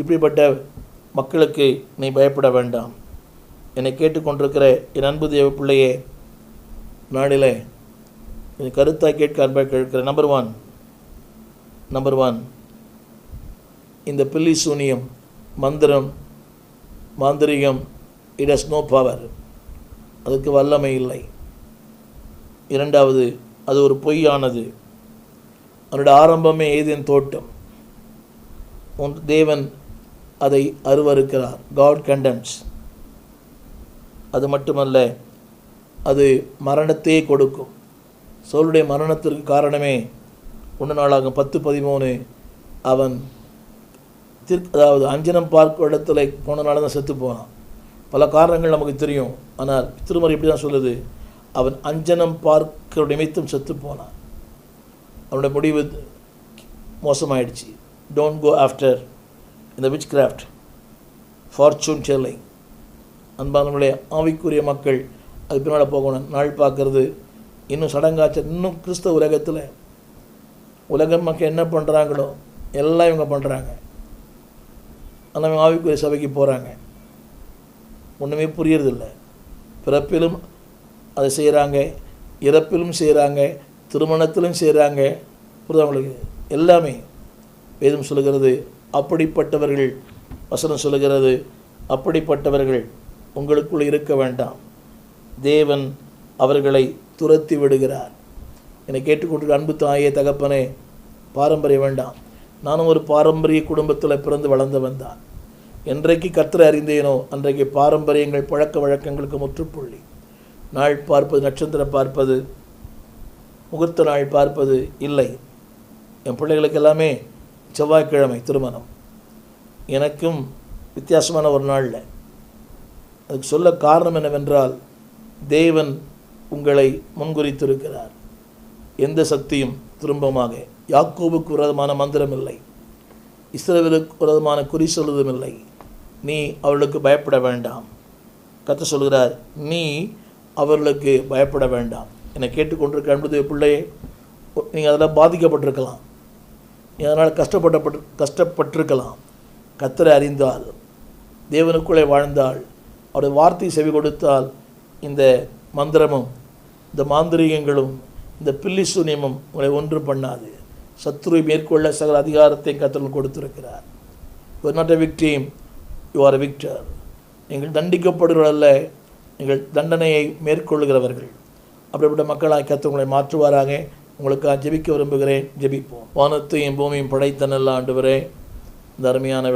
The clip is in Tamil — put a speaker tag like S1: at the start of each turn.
S1: இப்படிப்பட்ட மக்களுக்கு நீ பயப்பட வேண்டாம். என்னை கேட்டுக்கொண்டிருக்கிற என் அன்பு தேவ பிள்ளையே நாளிலே என் கருத்தாக கேட்க அன்பாக கேட்கிற நம்பர் ஒன் நம்பர் ஒன் இந்த பில்லி சூனியம் மந்திரம் மாந்திரிகம் இட் ஹஸ் நோ பவர் அதுக்கு வல்லமை இல்லை. இரண்டாவது அது ஒரு பொய்யானது. அதனுடைய ஆரம்பமே ஏதேன் தோட்டம். உன் தேவன் அதை அருவருக்கிறார். காட் கண்டம்ஸ் அது மட்டுமல்ல அது மரணத்தையே கொடுக்கும். சோளுடைய மரணத்திற்கு காரணமே ஒன்று நாளாகும் பத்து பதிமூணு அவன் திரு அதாவது அஞ்சனம் பார்க்கும் இடத்துல போனனால தான் செத்து போனான். பல காரணங்கள் நமக்கு தெரியும். ஆனால் திருமறை இப்படி தான் சொல்லுது. அவன் அஞ்சனம் பார்க்க நிமித்தம் செத்து போனான். அவனுடைய முடிவு மோசமாயிடுச்சு. டோன்ட் கோ ஆஃப்டர் இந்த விச் கிராஃப்ட் ஃபார்ச்சூன் டெல்லிங் அன்பானவர்களே ஆவிக்குரிய மக்கள் அது பின்னால் போகணும் நாள் பார்க்குறது இன்னும் சடங்காச்ச இன்னும் கிறிஸ்தவ உலகத்தில் உலக மக்கள் என்ன பண்ணுறாங்களோ எல்லாம் இவங்க பண்ணுறாங்க ஆனால் இவங்க ஆவிக்குரிய சபைக்கு போகிறாங்க ஒன்றுமே புரியறதில்ல. பிறப்பிலும் அதை செய்கிறாங்க இறப்பிலும் செய்கிறாங்க திருமணத்திலும் செய்கிறாங்க புரிதவங்களுக்கு எல்லாமே வேதம் சொல்லுகிறது. அப்படிப்பட்டவர்கள் வசனம் சொல்லுகிறது அப்படிப்பட்டவர்கள் உங்களுக்குள் இருக்க வேண்டாம். தேவன் அவர்களை துரத்தி விடுகிறார். என்னை கேட்டுக்கொண்டு அன்பு தாயே தகப்பனே பாரம்பரியம் வேண்டாம். நானும் ஒரு பாரம்பரிய குடும்பத்தில் பிறந்து வளர்ந்தவன் தான். என்றைக்கு கர்த்தரை அறிந்தேனோ அன்றைக்கு பாரம்பரியங்கள் பழக்க வழக்கங்களுக்கு முற்றுப்புள்ளி. நாள் பார்ப்பது நட்சத்திரம் பார்ப்பது முகூர்த்த நாள் பார்ப்பது இல்லை. என் பிள்ளைகளுக்கு எல்லாமே செவ்வாய்க்கிழமை திருமணம். எனக்கும் வித்தியாசமான ஒரு நாளில். அதுக்கு சொல்ல காரணம் என்னவென்றால் தேவன் உங்களை முன்குறித்திருக்கிறார். எந்த சக்தியும் திரும்பமாக யாக்கோபுக்கு விரதமான மந்திரம் இல்லை. இஸ்ரவேலுக்கு விரதமான குறி சொல்வதும் இல்லை. நீ அவர்களுக்கு பயப்பட வேண்டாம். கத்த சொல்கிறார் நீ அவர்களுக்கு பயப்பட வேண்டாம். என்னை கேட்டுக்கொண்டிருக்க அன்புடைய பிள்ளையே நீங்கள் அதெல்லாம் பாதிக்கப்பட்டிருக்கலாம். இதனால் கஷ்டப்பட்டப்பட்டு கஷ்டப்பட்டிருக்கலாம். கத்தரை அறிந்தால் தேவனுக்குள்ளே வாழ்ந்தால் அவருடைய வார்த்தை செவி கொடுத்தால் இந்த மந்திரமும் இந்த மாந்திரிகங்களும் இந்த பில்லி சூன்யமும் உங்களை ஒன்று பண்ணாது. சத்ருவை மேற்கொள்ள சகல அதிகாரத்தை கத்தல் கொடுத்திருக்கிறார். You not a victim you are victor நீங்கள் தண்டிக்கப்படுகிறவர்கள் அல்ல நீங்கள் தண்டனையை மேற்கொள்ளுகிறவர்கள். அப்படிப்பட்ட மக்களாக கத்து உங்களை மாற்றுவாராக. உங்களுக்காக ஜெபிக்க விரும்புகிறேன். ஜெபிப்போம் வானத்தையும் பூமியும் படைத்த நல்ல ஆண்டு இந்த அருமையான